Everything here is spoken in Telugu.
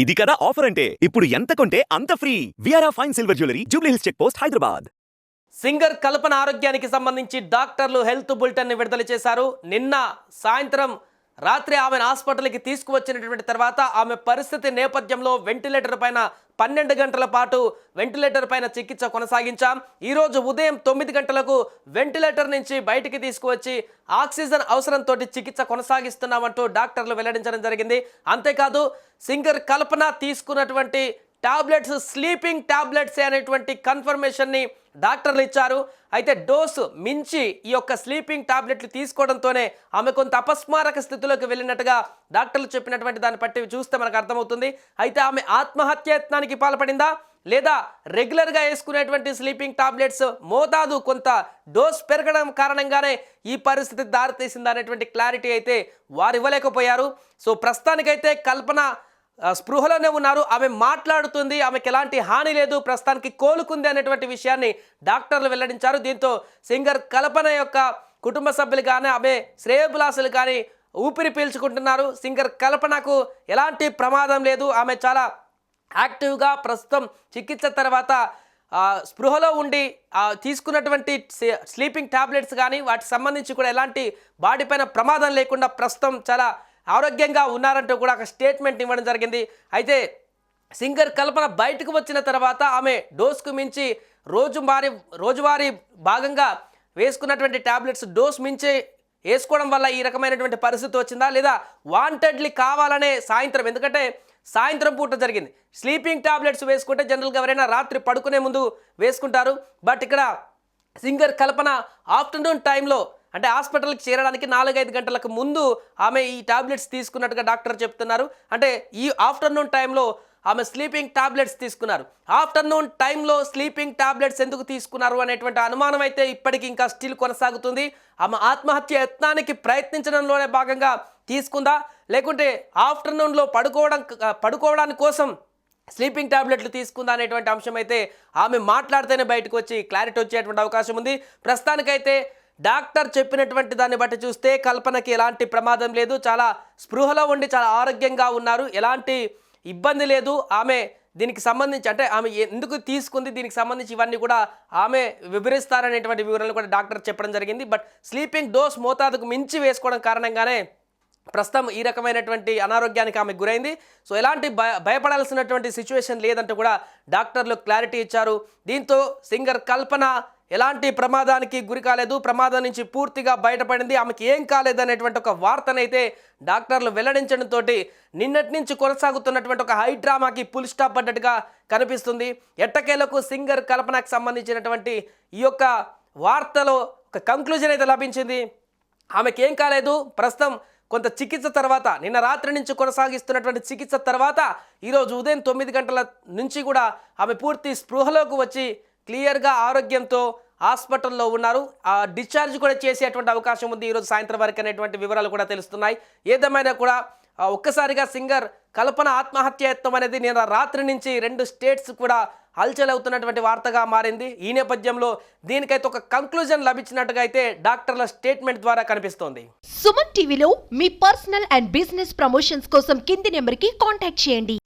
ఇది కదా ఆఫర్ అంటే? ఇప్పుడు ఎంత కొంటే అంత free విఆర్ఆ fine silver jewellery Jubilee Hills check post Hyderabad singer Kalpana ఆరోగ్యానికి సంబంధించి డాక్టర్లు హెల్త్ బులెటిన్ని విడుదల చేశారు. నిన్న సాయంత్రం రాత్రి ఆమెను హాస్పిటల్కి తీసుకువచ్చినటువంటి తర్వాత ఆమె పరిస్థితి నేపథ్యంలో వెంటిలేటర్ పైన పన్నెండు గంటల పాటు వెంటిలేటర్ పైన చికిత్స కొనసాగించాం. ఈరోజు ఉదయం తొమ్మిది గంటలకు వెంటిలేటర్ నుంచి బయటికి తీసుకువచ్చి ఆక్సిజన్ అవసరంతో చికిత్స కొనసాగిస్తున్నామంటూ డాక్టర్లు వెల్లడించడం జరిగింది. అంతేకాదు సింగర్ కల్పన తీసుకున్నటువంటి టాబ్లెట్స్ స్లీపింగ్ టాబ్లెట్స్ అనేటువంటి కన్ఫర్మేషన్ని డాక్టర్లు ఇచ్చారు. అయితే డోసు మించి ఈ యొక్క స్లీపింగ్ టాబ్లెట్లు తీసుకోవడంతోనే ఆమె కొంత అపస్మారక స్థితిలోకి వెళ్ళినట్టుగా డాక్టర్లు చెప్పినటువంటి దాన్ని బట్టి చూస్తే మనకు అర్థమవుతుంది. అయితే ఆమె ఆత్మహత్యత్నానికి పాల్పడిందా? లేదా రెగ్యులర్గా వేసుకునేటువంటి స్లీపింగ్ టాబ్లెట్స్ మోతాదు కొంత డోస్ పెరగడం కారణంగానే ఈ పరిస్థితి దారితీసింది అనేటువంటి క్లారిటీ అయితే వారు ఇవ్వలేకపోయారు. సో ప్రస్తుతానికైతే కల్పన స్పృహలోనే ఉన్నారు. ఆమె మాట్లాడుతుంది. ఆమెకి ఎలాంటి హాని లేదు. ప్రస్తుతానికి కోలుకుంది అనేటువంటి విషయాన్ని డాక్టర్లు వెల్లడించారు. దీంతో సింగర్ కల్పన యొక్క కుటుంబ సభ్యులు కానీ ఆమె శ్రేయబులాసులు కానీ ఊపిరి పీల్చుకుంటున్నారు. సింగర్ కల్పనకు ఎలాంటి ప్రమాదం లేదు. ఆమె చాలా యాక్టివ్గా ప్రస్తుతం చికిత్స తర్వాత స్పృహలో ఉండి తీసుకున్నటువంటి స్లీపింగ్ టాబ్లెట్స్ కానీ వాటికి సంబంధించి కూడా ఎలాంటి బాడీ పైన ప్రమాదం లేకుండా ప్రస్తుతం చాలా ఆరోగ్యంగా ఉన్నారంటూ కూడా ఒక స్టేట్మెంట్ ఇవ్వడం జరిగింది. అయితే సింగర్ కల్పన బయటకు వచ్చిన తర్వాత ఆమె డోస్కు మించి రోజువారీ రోజువారీ భాగంగా వేసుకున్నటువంటి టాబ్లెట్స్ డోస్ మించి వేసుకోవడం వల్ల ఈ రకమైనటువంటి పరిస్థితి వచ్చిందా? లేదా వాంటెడ్లీ కావాలనే సాయంత్రం ఎందుకంటే సాయంత్రం పూట జరిగింది. స్లీపింగ్ టాబ్లెట్స్ వేసుకుంటే జనరల్గా ఎవరైనా రాత్రి పడుకునే ముందు వేసుకుంటారు. బట్ ఇక్కడ సింగర్ కల్పన ఆఫ్టర్నూన్ టైంలో అంటే హాస్పిటల్కి చేరడానికి నాలుగైదు గంటలకు ముందు ఆమె ఈ టాబ్లెట్స్ తీసుకున్నట్టుగా డాక్టర్ చెప్తున్నారు. అంటే ఈ ఆఫ్టర్నూన్ టైంలో ఆమె స్లీపింగ్ టాబ్లెట్స్ తీసుకున్నారు. ఆఫ్టర్నూన్ టైంలో స్లీపింగ్ టాబ్లెట్స్ ఎందుకు తీసుకున్నారు అనేటువంటి అనుమానం అయితే ఇప్పటికీ ఇంకా స్టిల్ కొనసాగుతుంది. ఆమె ఆత్మహత్య యత్నానికి ప్రయత్నించడంలోనే భాగంగా తీసుకుందా? లేకుంటే ఆఫ్టర్నూన్లో పడుకోవడం పడుకోవడానికి కోసం స్లీపింగ్ టాబ్లెట్లు తీసుకుందా అనేటువంటి అంశం అయితే ఆమె మాట్లాడితేనే బయటకు వచ్చి క్లారిటీ వచ్చేటువంటి అవకాశం ఉంది. ప్రస్తుతానికైతే డాక్టర్ చెప్పినటువంటి దాన్ని బట్టి చూస్తే కల్పనకి ఎలాంటి ప్రమాదం లేదు చాలా స్పృహలో ఉండి చాలా ఆరోగ్యంగా ఉన్నారు ఎలాంటి ఇబ్బంది లేదు. ఆమె దీనికి సంబంధించి అంటే ఆమె ఎందుకు తీసుకుంది దీనికి సంబంధించి ఇవన్నీ కూడా ఆమె వివరిస్తారనేటువంటి వివరాలు కూడా డాక్టర్ చెప్పడం జరిగింది. బట్ స్లీపింగ్ డోస్ మోతాదుకు మించి వేసుకోవడం కారణంగానే ప్రస్తుతం ఈ రకమైనటువంటి అనారోగ్యానికి ఆమె గురైంది. సో ఎలాంటి భయ భయపడాల్సినటువంటి సిచ్యువేషన్ లేదంటూ కూడా డాక్టర్లు క్లారిటీ ఇచ్చారు. దీంతో సింగర్ కల్పన ఎలాంటి ప్రమాదానికి గురి కాలేదు. ప్రమాదం నుంచి పూర్తిగా బయటపడింది. ఆమెకి ఏం కాలేదనేటువంటి ఒక వార్తనైతే డాక్టర్లు వెల్లడించడంతో నిన్నటి నుంచి కొనసాగుతున్నటువంటి ఒక హై డ్రామాకి పుల్ స్టాప్ పడ్డట్టుగా కనిపిస్తుంది. ఎట్టకేలకు సింగర్ కల్పనకు సంబంధించినటువంటి ఈ యొక్క వార్తలో ఒక కంక్లూజన్ అయితే లభించింది. ఆమెకి ఏం కాలేదు. ప్రస్తుతం కొంత చికిత్స తర్వాత నిన్న రాత్రి నుంచి కొనసాగిస్తున్నటువంటి చికిత్స తర్వాత ఈరోజు ఉదయం తొమ్మిది గంటల నుంచి కూడా ఆమె పూర్తి స్పృహలోకి వచ్చి క్లియర్గా ఆరోగ్యంతో హాస్పిటల్లో ఉన్నారు. ఆ డిశ్చార్జ్ కూడా చేసేటువంటి అవకాశం ఉంది. ఈరోజు సాయంత్రం వరకు అనేటువంటి వివరాలు కూడా తెలుస్తున్నాయి. ఏదేమైనా కూడా ఒక్కసారిగా సింగర్ కల్పన ఆత్మహత్య యత్నం అనేది నిన్న రాత్రి నుంచి రెండు స్టేట్స్ కూడా హల్చల్ అవుతున్నటువంటి వార్తగా మారింది. ఈ నేపథ్యంలో దీనికైతే ఒక కంక్లూజన్ లభించినట్టుగా అయితే డాక్టర్ల స్టేట్మెంట్ ద్వారా కనిపిస్తోంది. సుమన్ టీవీలో మీ పర్సనల్ అండ్ బిజినెస్ ప్రమోషన్స్ కోసం కింది నెంబర్కి కాంటాక్ట్ చేయండి.